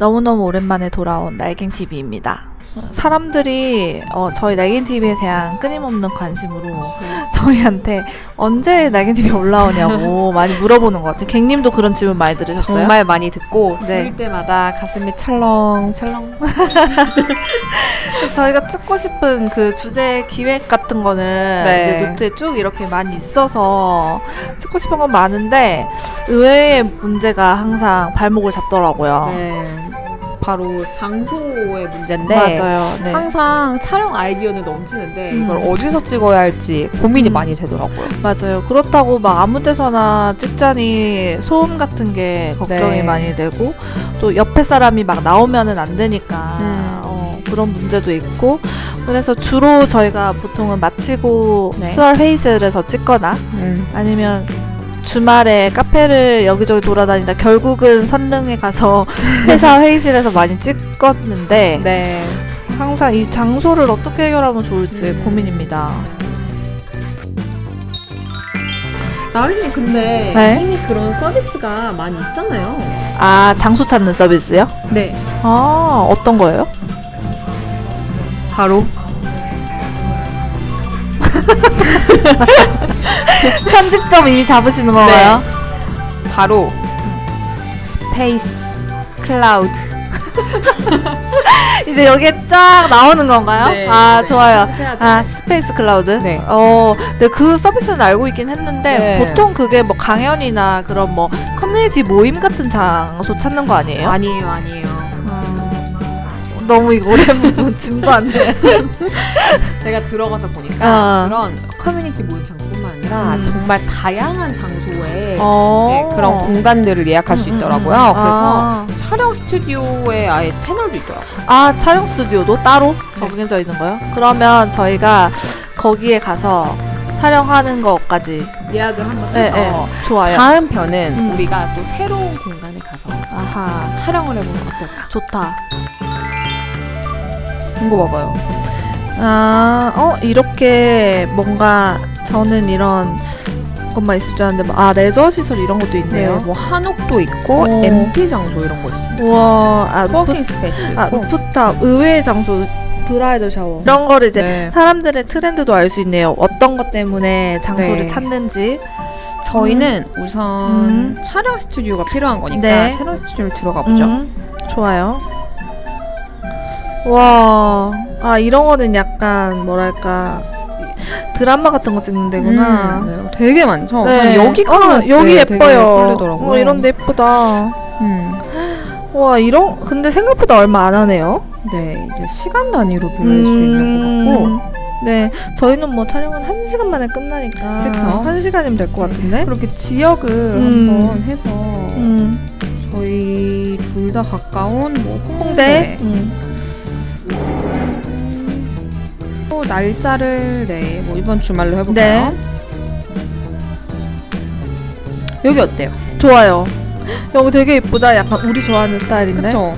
너무너무 오랜만에 돌아온 날갱 TV입니다. 사람들이 어, 저희 날갱 TV에 대한 끊임없는 관심으로 저희한테 언제 날갱 TV 올라오냐고 많이 물어보는 것 같아요. 갱님도 그런 질문 많이 들으셨어요? 정말 많이 듣고 네. 들을 때마다 가슴이 찰렁 찰렁. 그래서 저희가 찍고 싶은 그 주제 기획 같은 거는 네. 이제 노트에 쭉 이렇게 많이 있어서 찍고 싶은 건 많은데 의외의 문제가 항상 발목을 잡더라고요. 네. 바로 장소의 문제인데 맞아요. 네. 항상 촬영 아이디어는 넘치는데 음. 이걸 어디서 찍어야 할지 고민이 음. 많이 되더라고요. 맞아요. 그렇다고 막 아무 데서나 찍자니 소음 같은 게 걱정이 네. 많이 되고 또 옆에 사람이 막 나오면은 안 되니까 음. 어, 그런 문제도 있고 그래서 주로 저희가 보통은 마치고 네. 수월 회의실에서 찍거나 음. 아니면 주말에 카페를 여기저기 돌아다니다 결국은 선릉에 가서 회사 회의실에서 많이 찍었는데 네. 항상 이 장소를 어떻게 해결하면 좋을지 음. 고민입니다. 나린이 근데 네. 이미 그런 서비스가 많이 있잖아요. 아 장소 찾는 서비스요? 네. 아 어떤 거예요? 바로 편집점 이미 잡으시는 건가요? 바로 스페이스 클라우드. 이제 여기에 쫙 나오는 건가요? 네, 아 네. 좋아요. 해야. 아 스페이스 클라우드. 네. 어, 네, 그 서비스는 알고 있긴 했는데 네. 보통 그게 뭐 강연이나 그런 뭐 커뮤니티 모임 같은 장소 찾는 거 아니에요? 아니에요, 아니에요. 음, 너무 이거 오랜만에 짐도 안 돼. 제가 들어가서 보니까 아. 그런 커뮤니티 모임 장소뿐만 아니라 음. 정말 다양한 장소에 어. 네, 그런 공간들을 예약할 수 음, 음, 있더라고요. 음. 그래서 아. 촬영 스튜디오에 아예 채널도 있더라고요. 아 촬영 스튜디오도 따로 정해져 있는 거요? 그러면 저희가 거기에 가서 촬영하는 것까지 예약을 한번 네, 해서 네. 좋아요. 다음 편은 음. 우리가 또 새로운 공간에 가서 아하 촬영을 해보면 어떨까? 좋다. 이거 봐봐요. 아, 어, 이렇게 뭔가 저는 이런 것만 있을 줄 알았는데, 아, 레저 시설 이런 것도 네, 있네요. 뭐 한옥도 있고 어. MT 장소 이런 거 있습니다. 우와, 아, 코워킹 루프, 스페이스도 아, 있고. 루프탑, 의외의 장소, 브라이더 샤워. 이런 거를 이제 네. 사람들의 트렌드도 알 수 있네요. 어떤 것 때문에 장소를 네. 찾는지. 저희는 우선 음. 촬영 스튜디오가 필요한 거니까 네. 촬영 스튜디오를 들어가 보죠. 음, 좋아요. 와, 아, 이런 거는 약간, 뭐랄까, 드라마 같은 거 찍는 데구나. 음, 네, 되게 많죠. 네. 여기가 어, 여기 네, 예뻐요. 어, 이런데 예쁘다. 음. 와 이런 근데 생각보다 얼마 안 하네요. 네, 이제 시간 단위로 빌릴 수 있는 것 같고 네, 저희는 뭐 촬영은 한 시간 만에 끝나니까 그쵸. 한 시간이면 될 것 같은데. 그렇게 지역을 음. 한번 해서 음, 저희 둘 다 가까운 뭐 홍대. 홍대 음. 또 날짜를 네, 뭐 이번 주말로 네. 해볼까요? 여기 어때요? 좋아요. 여기 되게 예쁘다. 약간 우리 좋아하는 스타일인데. 그쵸?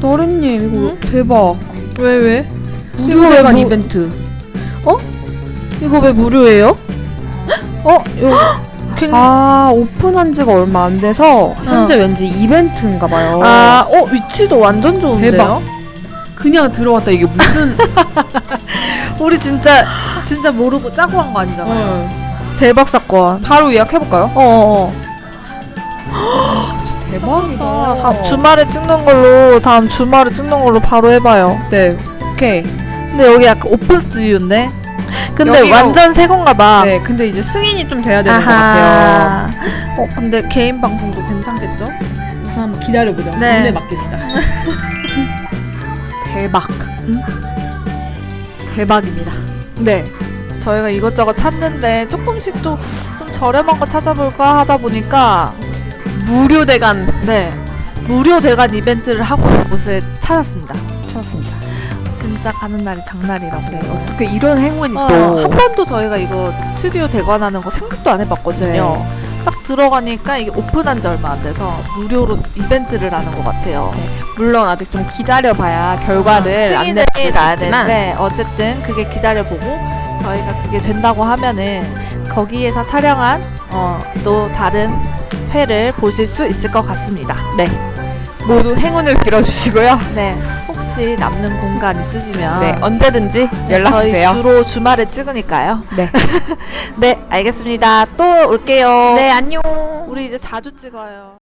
너른님 이거 응? 대박 왜 왜? 무료회관 뭐- 이벤트 이거 왜 무료예요? 어, 여기 굉... 아, 아 오픈한 지가 얼마 안 돼서 현재 왠지 이벤트인가 봐요 아, 어 위치도 완전 좋은데요? 대박. 그냥 들어왔다 이게 무슨 우리 진짜 진짜 모르고 짜고 한 거 아니잖아요. 어. 대박 사건. 바로 예약해볼까요? 어, 어. 대박이다 아, 다음 주말에 찍는 걸로 다음 주말에 찍는 걸로 바로 해봐요. 네 오케이 근데 여기 약간 오픈 스튜디오인데. 근데 여기가- 완전 새 건가 봐. 네 근데 이제 승인이 좀 돼야 되는 것 같아요 어 근데 개인 방송도 괜찮겠죠? 우선 한번 기다려보자 네. 맡깁시다 대박 응? 대박입니다 네. 저희가 이것저것 찾는데 조금씩 또 좀 저렴한 거 찾아볼까 하다 보니까 무료 대관 네 무료 대관 이벤트를 하고 있는 곳을 찾았습니다. 찾았습니다 진짜 가는 날이 장날이라고. 네, 어떻게 이런 행운이 어, 또한 번도 저희가 이거 스튜디오 대관하는 거 생각도 안 해봤거든요. 네. 딱 들어가니까 이게 오픈한 지 얼마 안 돼서 무료로 이벤트를 하는 것 같아요. 물론 아직 좀 기다려봐야 결과를 아, 안내할 나야 되는데 어쨌든 그게 기다려보고 저희가 그게 된다고 하면은 거기에서 촬영한 어, 또 다른 회를 보실 수 있을 것 같습니다. 네. 모두 행운을 빌어주시고요. 네. 혹시 남는 공간 있으시면 네, 언제든지 연락 저희 주세요. 주로 주말에 찍으니까요. 네. 네, 알겠습니다. 또 올게요. 네, 안녕. 우리 이제 자주 찍어요.